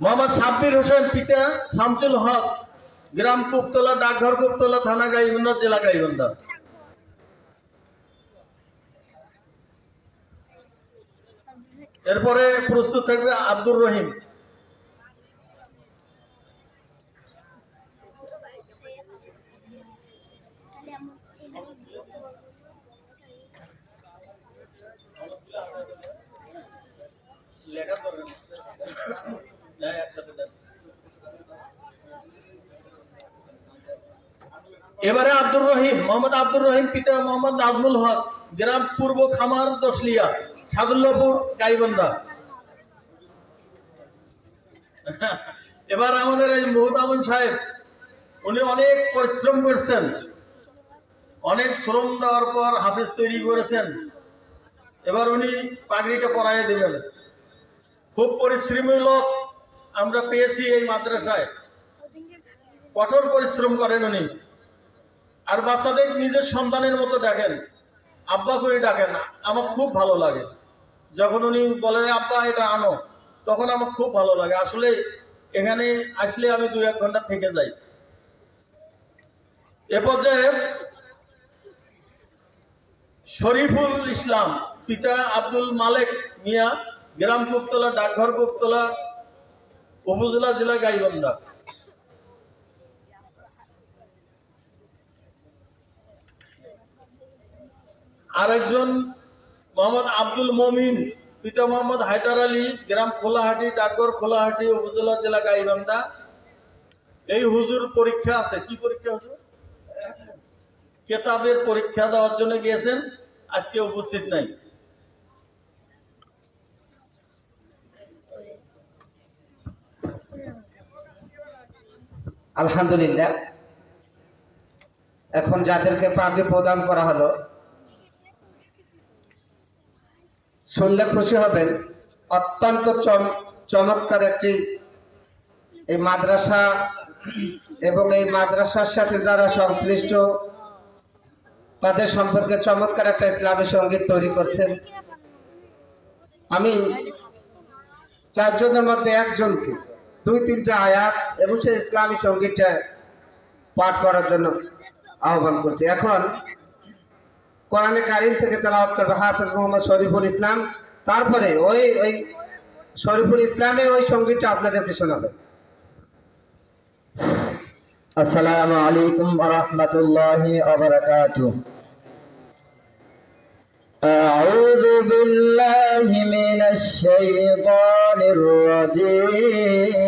মোহাম্মদ সাব্বির হোসেন পিতা, শামসুল হক, গ্রাম কুপতলা, ডাকঘর কুপতলা, থানা গাইবান্ধা, জেলা গাইবান্ধা। এরপরে প্রস্তুত থাকবে আব্দুর রহিম। এবারে আব্দুর রহিম, মোহাম্মদ আব্দুর রহিম পিতা মোহাম্মদ নাজমুল হক, গ্রাম পূর্ব খামার দশলিয়া, সাদুল্লাপুর, গাইবান্ধা। এবার আমাদের এই মহুদামুন সাহেব, উনি অনেক পরিশ্রম করছেন। অনেক শ্রম দেওয়ার পর হাফিজ তৈরি করেছেন। এবার উনি পাগড়িটা পরাইয়ে দেবেন খুব পরিশ্রমী লোক আমরা পেয়েছি এই মাদ্রাসায়। কঠোর পরিশ্রম করেন উনি। আর বাচ্চাদের নিজের সন্তানের মতো ডাকেন আব্বা করে ডাকেন আমার খুব ভালো লাগে। যখন উনি বলেন আব্বা, এটা আনো। তখন আমার খুব ভালো লাগে। আসলে এখানে আসলে আমি দুই এক ঘণ্টা থেকে যাই। এ পর্যায়ে শরীফুল ইসলাম, পিতা আব্দুল মালেক মিয়া, গ্রাম কুপতলা, ডাকঘর কুপতলা, উপজেলা, জেলা গাইবান্ধা। আরেকজন মোহাম্মদ আব্দুল মমিন, পিতা মোহাম্মদ হায়দার আলী, গ্রাম খোলাহাটি, ডাকঘর খোলাহাটি, উপজেলা জেলা গাইবান্ধা। এই হুজুর পরীক্ষা আছে। কি পরীক্ষা হুজুর? কেতাবের পরীক্ষা দেওয়ার জন্য গিয়েছেন, আজকে উপস্থিত নাই। আলহামদুলিল্লাহ। এখন যাদেরকে পাগড়ি প্রদান করা হলো শুনলে খুশি হবেন অত্যন্ত চমৎকার একটি এই মাদ্রাসা এবং এই মাদ্রাসার সাথে যারা সংশ্লিষ্ট, তাদের সম্পর্কে চমৎকার একটা ইসলামী সংগীত তৈরি করছেন। আমি চারজনের মধ্যে একজনকে দুই তিনটা আয়াত এবং সেই ইসলামী সঙ্গীতটা পাঠ করার জন্য আহ্বান করছি। এখন কোরআনে কারিম থেকে তেলাওয়াত করবে হাফেজ মোহাম্মদ শরীফুল ইসলাম। তারপরে ওই ওই শরীফুল ইসলামে ওই সঙ্গীতটা আপনাদেরকে শোনাবে। আসসালামু আলাইকুম ওয়া রাহমাতুল্লাহি ওয়া বারাকাতুহু। আউযু বিল্লাহি মিনাশ শাইতানির রাজীম।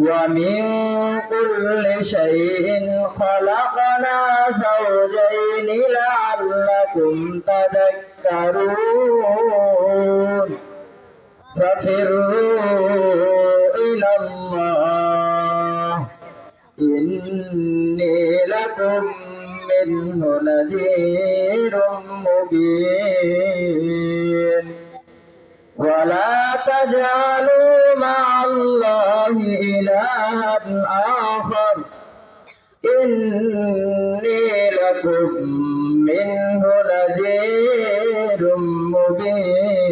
ومن كل شيء خلقنا زوجين لعلكم تذكرون ففروا إلى الله إني لكم منه نذير مبين ولا تجعلوا مع الله إلها آخر. إني لكم منه نذير مبين.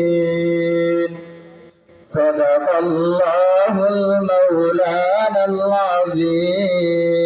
صدق الله المولانا العظيم.